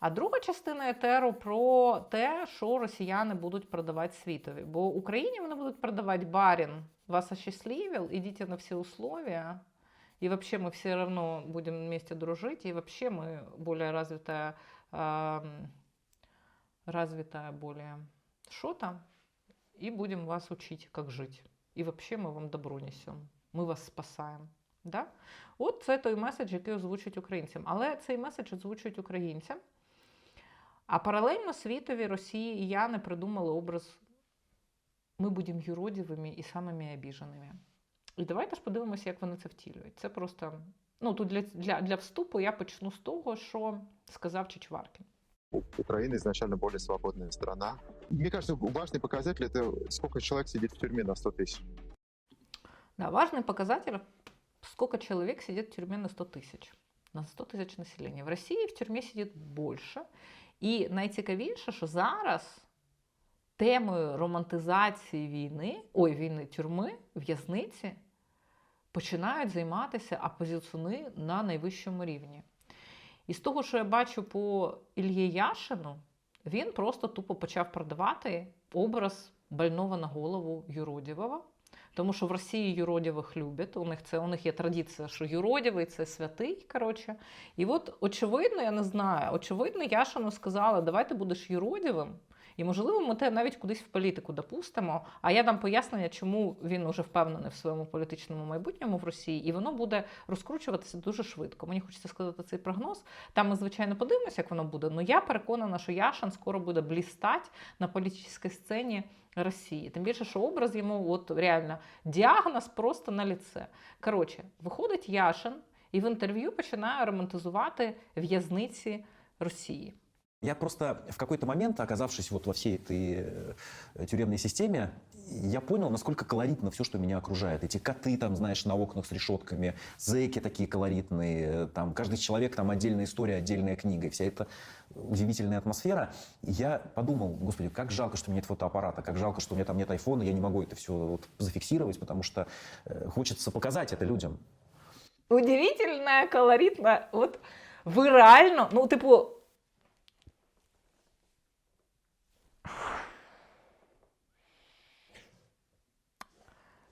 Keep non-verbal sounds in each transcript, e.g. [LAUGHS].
А друга частина етеру про те, що росіяни будуть продавати світові. Бо Україні вони будуть продавати барін, вас осчастливил, идите на все условия, и вообще мы все равно будем вместе дружить, и вообще мы более развитая, ам, развитая более что-то, и будем вас учить, как жить. І вообще ми вам добро несемо. Ми вас спасаємо. Да? От це той меседж, який озвучують українцям. Але цей меседж озвучують українцям. А паралельно світові Росії і я не придумали образ ми будемо юродивими і самими обіженими. І давайте ж подивимося, як вони це втілюють. Це просто. Ну, тут для, для, для вступу я почну з того, що сказав Чичваркін. У- Украина изначально более свободная страна. Мне кажется, важный показатель это сколько человек сидит в тюрьме на 100 тысяч. Да, важный показатель, сколько человек сидит в тюрьме на 100 тысяч. На 100 тисяч населення. В Росії в тюрмі сидить більше. І найцікавіше, що зараз темою романтизації війни, ой, війни тюрми, в'язниці, починають займатися опозиціони на найвищому рівні. І з того, що я бачу по Ільї Яшину, він просто тупо почав продавати образ больного на голову Юродєвого. Тому що в Росії юродівих люблять. У них це у них є традиція, що юродівий це святий. Коротше. І от, очевидно, я не знаю, очевидно, Яшину сказали, давай ти будеш юродівим. І, можливо, ми те навіть кудись в політику допустимо. А я дам пояснення, чому він уже впевнений в своєму політичному майбутньому в Росії, і воно буде розкручуватися дуже швидко. Мені хочеться сказати цей прогноз. Там ми, звичайно, подивимося, як воно буде. але я переконана, що Яшин скоро буде блістати на політичній сцені Росії. Тим більше, що образ йому от реально діагноз просто на ліце. Коротше, виходить Яшин і в інтерв'ю починає романтизувати в'язниці Росії. Я просто в какой-то момент, оказавшись вот во всей этой э, тюремной системе, я понял, насколько колоритно все, что меня окружает. Эти коты, там, знаешь, на окнах с решетками, зэки такие колоритные, там, каждый человек, там, отдельная история, отдельная книга. И вся эта удивительная атмосфера. Я подумал, господи, как жалко, что у меня нет фотоаппарата, как жалко, что у меня там нет айфона, я не могу это все вот зафиксировать, потому что э, хочется показать это людям. Удивительна, колоритна. От ви реально, ну, типу.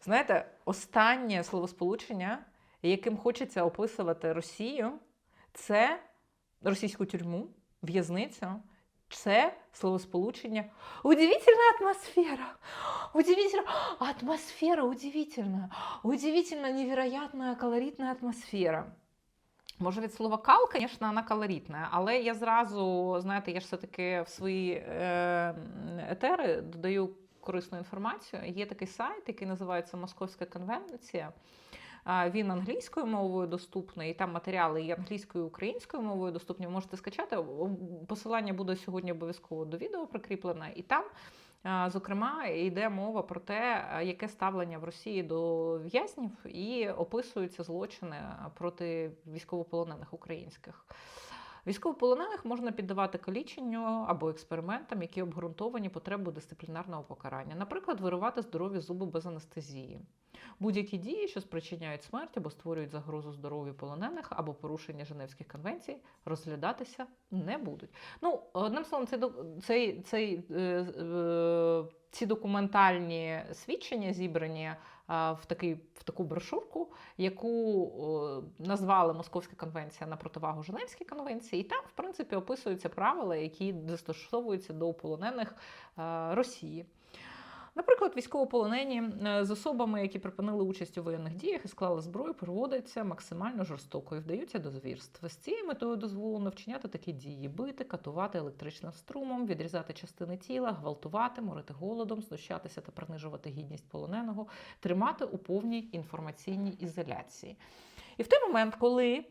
Знаєте, останнє словосполучення, яким хочеться описувати Росію, це російську тюрму, в'язницю. Це словосполучення удивительна атмосфера. Удивительно, атмосфера удивительная. Удивительно невероятная колоритная атмосфера. Може, від слова кал, звісно, вона колоритна, але я зразу, знаєте, я ж все-таки в свої е, етери додаю корисну інформацію. Є такий сайт, який називається Московська конвенція. Він англійською мовою доступний, і там матеріали і англійською, і українською мовою доступні. Можете скачати. Посилання буде сьогодні обов'язково до відео прикріплене. І там, зокрема, йде мова про те, яке ставлення в Росії до в'язнів, і описуються злочини проти військовополонених українських. Військовополонених можна піддавати каліченню або експериментам, які обґрунтовані потребою дисциплінарного покарання. Наприклад, виривати здорові зуби без анестезії. Будь-які дії, що спричиняють смерть або створюють загрозу здоров'ю полонених або порушення Женевських конвенцій, розглядатися не будуть. Ну, одним словом, цей, цей, цей, е, е, ці документальні свідчення зібрані в, такий, в таку брошурку, яку назвали Московська конвенція на противагу Женевській конвенції, і там, в принципі, описуються правила, які застосовуються до полонених Росії. Наприклад, військовополонені е, з особами, які припинили участь у воєнних діях і склали зброю, проводяться максимально жорстоко і вдаються до звірств. З цією метою дозволено вчиняти такі дії: бити, катувати електричним струмом, відрізати частини тіла, гвалтувати, морити голодом, знущатися та принижувати гідність полоненого, тримати у повній інформаційній ізоляції. І в той момент, коли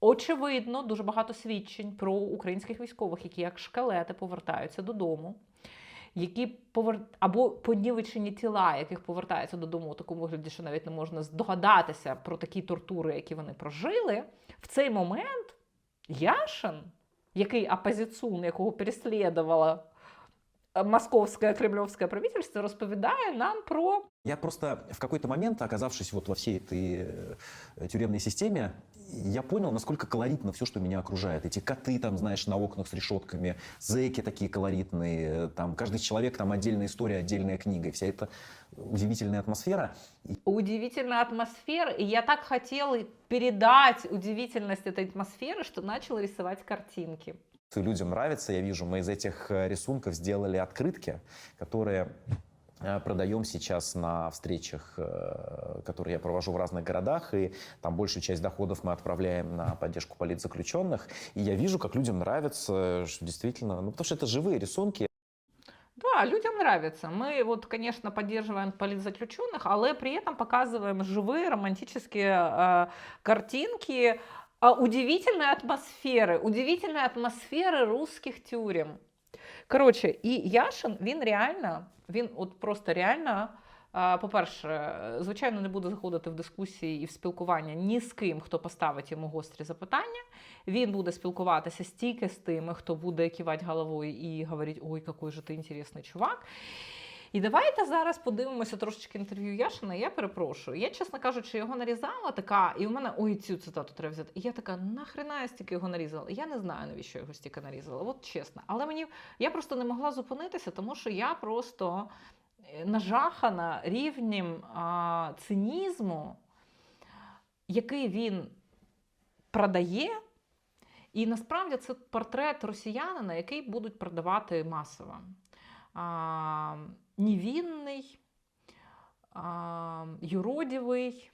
очевидно дуже багато свідчень про українських військових, які як шкелети повертаються додому які повер... або понівечені тіла, яких повертаються додому у такому вигляді, що навіть не можна здогадатися про такі тортури, які вони прожили, в цей момент Яшин, який апозицун, якого переслідувала е, московське кремльовське правительство розповідає нам про Я просто в какой-то момент, оказавшись вот во всей этой э, тюремной системе, я понял, насколько колоритно все, что меня окружает. Эти коты там, знаешь, на окнах с решетками, зэки такие колоритные, там каждый человек, там отдельная история, отдельная книга. И вся эта удивительная атмосфера. Удивительная атмосфера. И я так хотела передать удивительность этой атмосферы, что начала рисовать картинки. Людям нравится, я вижу, мы из этих э, рисунков сделали открытки, которые э, продаем сейчас на встречах, э, которые я провожу в разных городах, и там большую часть доходов мы отправляем на поддержку политзаключенных. И я вижу, как людям нравится, что действительно, ну потому что это живые рисунки, Да, людям нравится. Мы вот, конечно, поддерживаем политзаключенных, але при этом показываем живые романтические э, картинки удивительной атмосферы, удивительной атмосферы русских тюрем. Коротше, і Яшин, він реально, він от просто реально. По-перше, звичайно, не буде заходити в дискусії і в спілкування ні з ким, хто поставить йому гострі запитання. Він буде спілкуватися стільки з тими, хто буде кивати головою і говорити, ой, який же ти інтересний чувак. І давайте зараз подивимося трошечки інтерв'ю Яшина. Я перепрошую. Я, чесно кажучи, його нарізала така, і у мене ой, цю цитату треба взяти. І я така, нахрена я стільки його нарізала? Я не знаю, навіщо його стільки нарізала. От чесно. Але мені я просто не могла зупинитися, тому що я просто е, нажахана рівнем а, цинізму, який він продає. І насправді це портрет росіянина, який будуть продавати масово. А, невинний, а, юродивый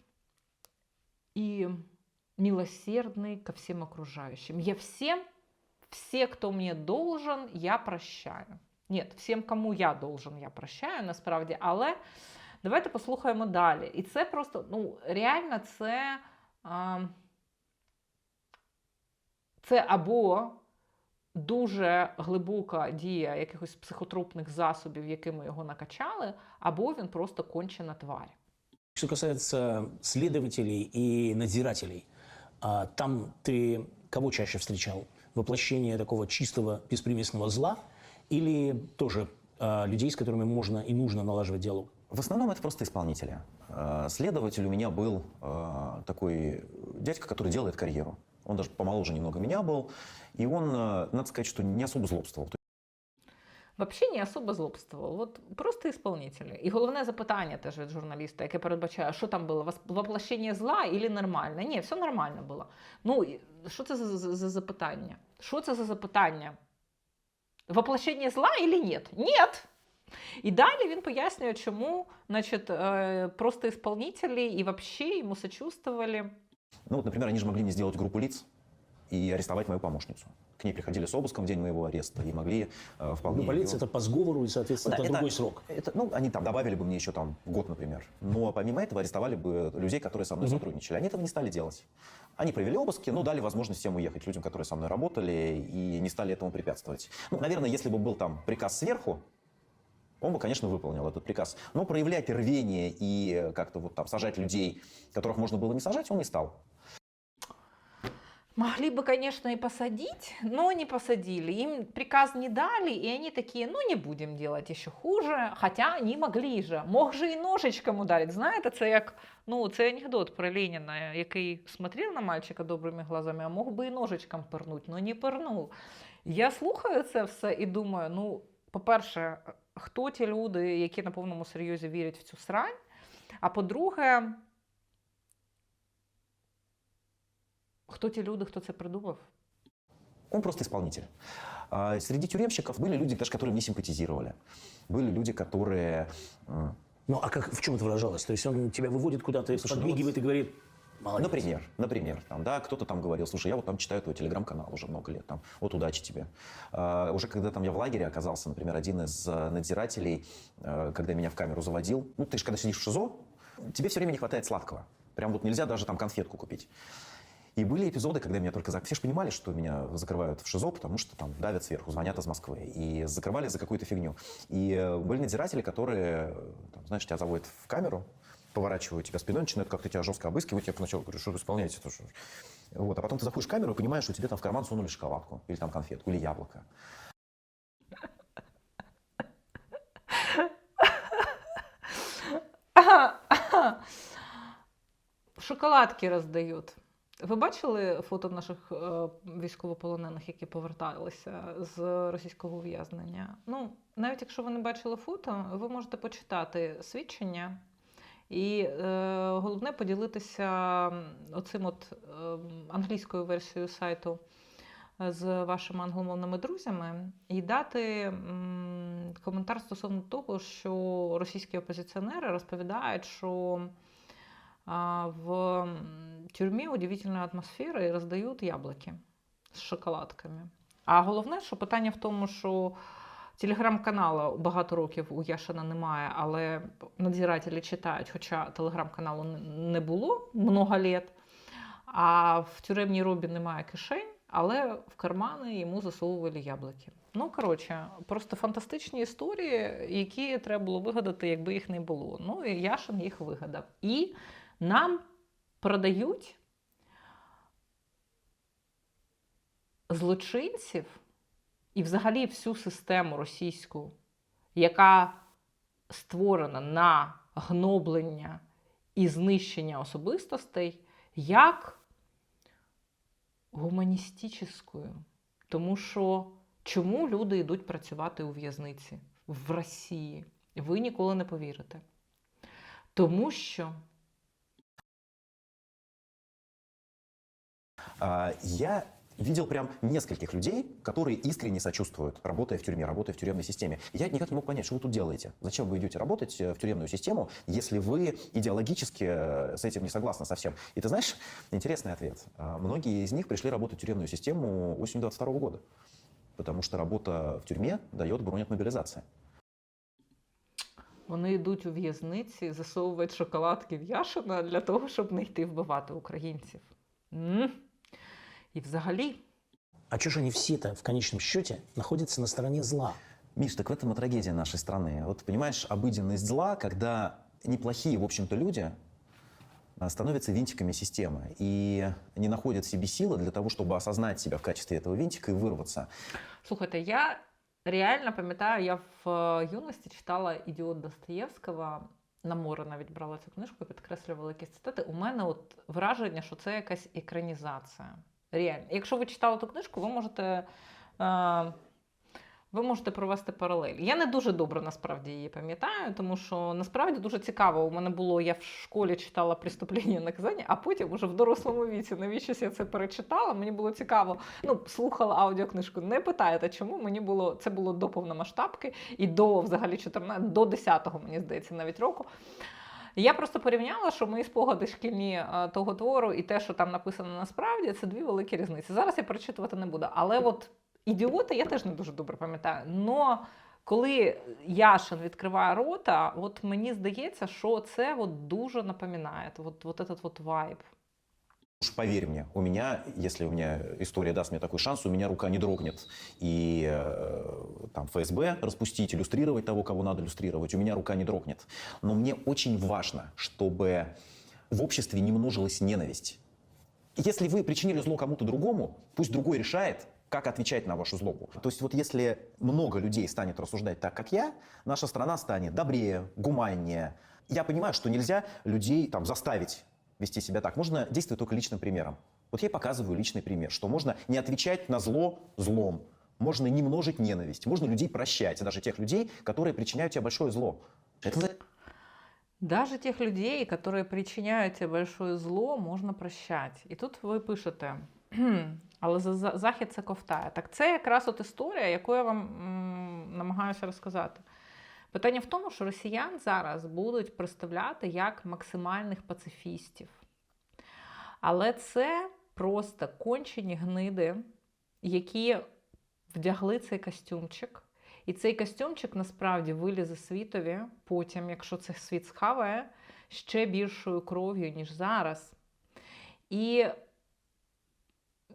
и милосердный ко всем окружающим. Я всем, все, кто мне должен, я прощаю. Нет, всім, кому я должен, я прощаю, насправді, але давайте послухаємо далі. І це просто, ну, реально, це, а, це або дуже глибока дія якихось психотропних засобів, якими його накачали, або він просто кончена тварь. Что касается следователей и надзирателей, а, там ты кого чаще встречал? Воплощение такого чистого беспримесного зла или тоже а, людей, с которыми можно и нужно налаживать диалог? В основном это просто исполнители. Э, Следователь у меня был э, такой дядька, который делает карьеру. Он даже помоложе немного меня был. И он, э, надо сказать, что не особо злобствовал. Вообще не особо злобствував. От просто ісполнителі. І головне запитання теж від журналіста, яке передбачає, що там було, воплощення зла или нормально? Ні, все нормально було. Ну, що це за, за, за запитання? Що це за запитання? Воплощення зла или нет? Нет! І далі він пояснює, чому значить, е, просто ісполнителі і вообще йому сочувствовали. Ну вот, например, они же могли не сделать группу лиц и арестовать мою помощницу. К ней приходили с обыском в день моего ареста и могли э, вполне... Ну, полиция это по сговору и, соответственно, Да, это, другой срок. Это, ну, они там добавили бы мне еще там год, например. Но помимо этого арестовали бы людей, которые со мной Мгм. сотрудничали. Они этого не стали делать. Они провели обыски, но дали возможность всем уехать, людям, которые со мной работали, и не стали этому препятствовать. Ну, наверное, если бы был там приказ сверху, он бы, конечно, выполнил этот приказ. Но проявлять рвение и э, как-то вот там сажать людей, которых можно было не сажать, он не стал. Могли бы, конечно, и посадить, но не посадили. Им приказ не дали, и они такие, ну не будем делать еще хуже. Хотя они могли же. Мог же і ножичком ударить. Знаєте, це як ну, це анекдот про Леніна, який смотрел на мальчика добрими глазами, а мог би і ножичком пирнуть, но не пирнув. Я слухаю це все і думаю: ну, по-перше, хто ті люди, які на повному серйозі вірять в цю срань? А по-друге, хто ті люди, хто це придумав? Он просто исполнитель. А Среди тюремщиков были люди, даже которые мне симпатизировали. Были люди, которые... м, Ну, а как, в чем это выражалось? То есть он тебя выводит куда-то, Слушай, ну подмигивает и говорит, молодец. Например, например, там, да, кто-то там говорил, слушай, я вот там читаю твой телеграм-канал уже много лет, там, вот удачи тебе. А, уже когда там я в лагере оказался, например, один из э, надзирателей, э, когда меня в камеру заводил, ну, ты же когда сидишь в ШИЗО, тебе все время не хватает сладкого. Прям вот нельзя даже там конфетку купить. И были эпизоды, когда меня только... Все же понимали, что меня закрывают в ШИЗО, потому что там давят сверху, звонят из Москвы. И закрывали за какую-то фигню. И э, были надзиратели, которые, там, знаешь, тебя заводят в камеру, поворачивают тебя спиной, начинают как-то тебя жестко обыскивать. Я поначалу говорю, что вы исполняете то. Вот, а потом ты заходишь в камеру и понимаешь, что тебе там в карман сунули шоколадку, или там конфетку, или яблоко. Шоколадки роздають. Ви бачили фото наших э, військовополонених, які поверталися з російського ув'язнення? Ну, навіть якщо ви не бачили фото, ви можете почитати свідчення і е, головне поділитися оцим от е, англійською версією сайту е, з вашими англомовними друзями і дати м, коментар стосовно того, що російські опозиціонери розповідають, що а, в тюрмі удивительна атмосфера і роздають яблуки з шоколадками. А головне, що питання в тому, що телеграм-каналу багато років у Яшина немає, але надзиратели читають, хоча телеграм-каналу не було много літ. А в тюремній робі немає кишень, але в кармани йому засовували яблуки. Ну, коротше, просто фантастичні історії, які треба було вигадати, якби їх не було. Ну, і Яшин їх вигадав. І нам продають злочинців і взагалі всю систему російську, яка створена на гноблення і знищення особистостей, як гуманістичною. Тому що чому люди йдуть працювати у в'язниці в Росії? Ви ніколи не повірите. Тому що Я видел прям нескольких людей, которые искренне сочувствуют, работая в тюрьме, работая в тюремной системе. Я никак не мог понять, что вы тут делаете. Зачем вы идете работать э, в тюремную систему, если вы идеологически э, с этим не согласны совсем? И ты знаешь, интересный ответ. А, Многие из них пришли работать в тюремную систему осенью 22 года, потому что работа в тюрьме дает бронь от мобилизации. вони йдуть у в'язниці, засовують шоколадки в Яшина для того, щоб не йти вбивати українців. М? І взагалі, А что же они все-то в конечном счете находятся на стороне зла? Миш, так в этом и трагедия нашей страны. Вот понимаешь, обыденность зла, когда неплохие, в общем-то, люди а, становятся винтиками системы и не находят в себе силы для того, чтобы осознать себя в качестве этого винтика и вырваться. слухайте, я реально пам'ятаю, я в е, юності читала Ідіот Достоєвського. На море навіть брала цю книжку, підкреслювала якісь цитати. У мене от враження, що це якась екранізація. Реально. Якщо ви читали ту книжку, ви можете, е, ви можете провести паралель. Я не дуже добре насправді її пам'ятаю, тому що насправді дуже цікаво. У мене було, я в школі читала «Преступлення і наказання, а потім уже в дорослому віці, навіщось я це перечитала. Мені було цікаво. Ну, слухала аудіокнижку. Не питаєте, чому мені було це було до повномасштабки і до взагалі 14, до 10-го, мені здається, навіть року. Я просто порівняла, що мої спогади шкільні е, того твору і те, що там написано насправді, це дві великі різниці. Зараз я перечитувати не буду. Але от ідіоти я теж не дуже добре пам'ятаю. Но коли Яшин відкриває рота, от мені здається, що це от дуже напоминає. От, от этот от вайб. Уж поверь мне, у меня, если у меня история даст мне такой шанс, у меня рука не дрогнет. И э, там ФСБ распустить, иллюстрировать того, кого надо иллюстрировать, у меня рука не дрогнет. Но мне очень важно, чтобы в обществе не множилась ненависть. Если вы причинили зло кому-то другому, пусть другой решает, как отвечать на вашу злобу. То есть вот если много людей станет рассуждать так, как я, наша страна станет добрее, гуманнее. Я понимаю, что нельзя людей там заставить вести себя так. Можно действовать только личным примером. Вот я и показываю личный пример, что можно не отвечать на зло злом, можно не множить ненависть, можно людей прощать, даже тех людей, которые причиняют тебе большое зло. Это за- Даже тех людей, которые причиняют тебе большое зло, можна прощати. І тут ви пишете, [CLEARS THROAT] «Кхм, але за- за- захід це ковтає. Так це якраз от історія, яку я вам м, намагаюся розказати. Питання в тому, що росіян зараз будуть представляти як максимальних пацифістів. Але це просто кончені гниди, які вдягли цей костюмчик. І цей костюмчик насправді вилізе світові потім, якщо цей світ схаває, ще більшою кров'ю, ніж зараз. І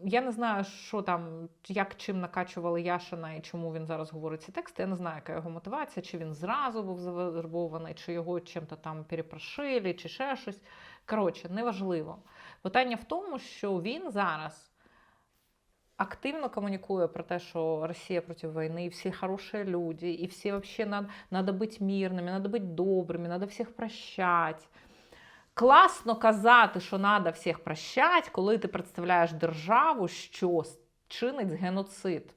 я не знаю, що там, як чим накачували Яшина і чому він зараз говорить ці тексти. Я не знаю, яка його мотивація, чи він зразу був завербований, чи його чим-то там перепрошили, чи ще щось. Коротше, неважливо. Питання в тому, що він зараз активно коммуникуя про те, что Россия против войны, и все хорошие люди, и все вообще надо, надо быть мирными, надо быть добрыми, надо всех прощать. класно казати, що треба всіх прощати, коли ти представляєш державу, що чинить геноцид.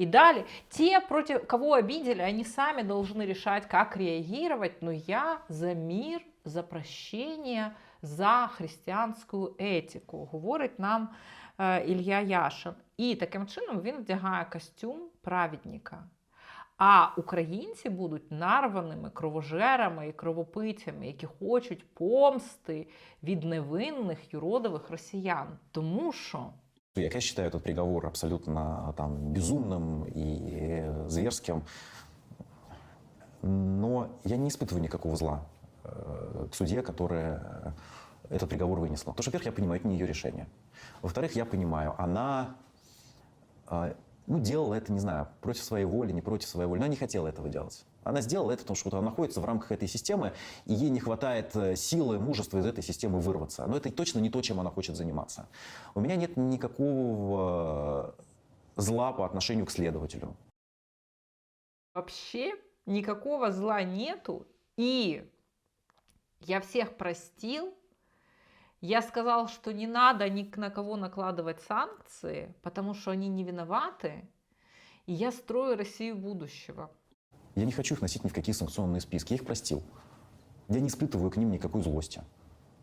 И далее, те, против кого обидели, они сами должны решать, как реагировать, но я за мир, за прощение, за християнську етику, говорить нам е, Ілля Яшин. І таким чином він вдягає костюм праведника. А українці будуть нарваними кровожерами і кровопитями, які хочуть помсти від невинних юродових росіян. Тому що Я, конечно, считаю этот приговор абсолютно там безумным и э, зверским, но я не испытываю никакого зла э, к судье, которая э, этот приговор вынесла. Потому что, во-первых, я понимаю, это не ее решение. Во-вторых, я понимаю, она э, ну, делала это, не знаю, против своей воли, не против своей воли, но не хотела этого делать. Она сделала это, потому что вот она находится в рамках этой системы, и ей не хватает э, силы, мужества из этой системы вырваться. Но это точно не то, чем она хочет заниматься. У меня нет никакого э, зла по отношению к следователю. вообще никакого зла нету. И я всех простил. Я сказал, что не надо ни на кого накладывать санкции, потому что они не виноваты. И я строю Россию будущего. Я не хочу их носить ни в какие санкционные списки. Я их простил. Я не испытываю к ним никакой злости.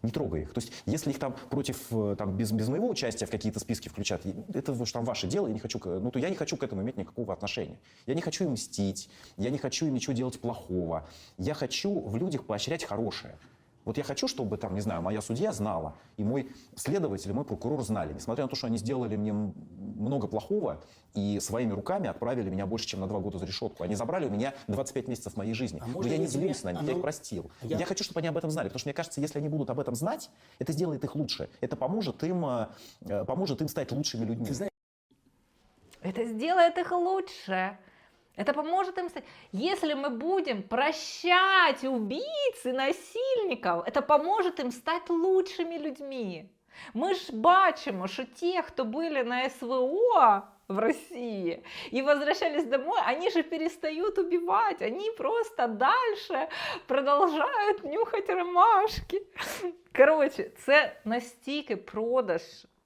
Не трогай их. То есть, если их там против, э, там, без, без моего участия в какие-то списки включат, это уж там ваше дело, я не хочу, ну, то я не хочу к этому иметь никакого отношения. Я не хочу им мстить, я не хочу им ничего делать плохого. Я хочу в людях поощрять хорошее. Вот я хочу, чтобы там, не знаю, моя судья знала, и мой следователь, и мой прокурор знали, несмотря на то, что они сделали мне много плохого и своими руками отправили меня больше, чем на два года за решетку. Они забрали у меня 25 месяцев моей жизни. А Но я не я тебе- злюсь на них, я оно- их простил. Я- Я... хочу, чтобы они об этом знали, потому что мне кажется, если они будут об этом знать, это сделает их лучше. Это поможет им, э, э, поможет им стать лучшими людьми. Ты знаешь, Это сделает их лучше. Это поможет им стать. Если мы будем прощать убийц и насильников, это поможет им стать лучшими людьми. Ми ж бачимо, що ті, хто були на СВО в России и возвращались домой, они же перестают убивать, они просто дальше продолжают нюхать ромашки. Коротше, це настільки продаж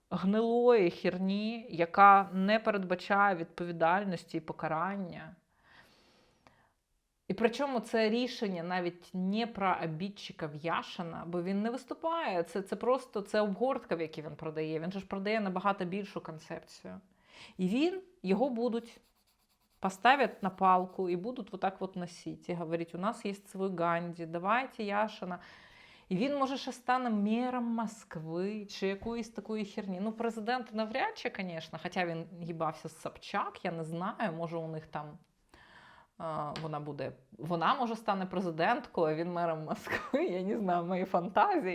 гнилої херні, яка не передбачає відповідальності і покарання. І причому це рішення навіть не про обідчика Яшина, бо він не виступає. Це, це просто це обгортка, в якій він продає. Він же ж продає набагато більшу концепцію. І він, його будуть поставят на палку и будут вот так вот носить. Говорить, у нас есть свой Ганді, давайте Яшина. І він, може, ще стане мером Москви чи якоїсь такої херні. Ну, президент навряд чи, звісно, хоча він їбався з Собчак, я не знаю, може у них там вона буде. Вона може стане президенткою, а він мером Москви. [LAUGHS] Я не знаю, мої фантазії.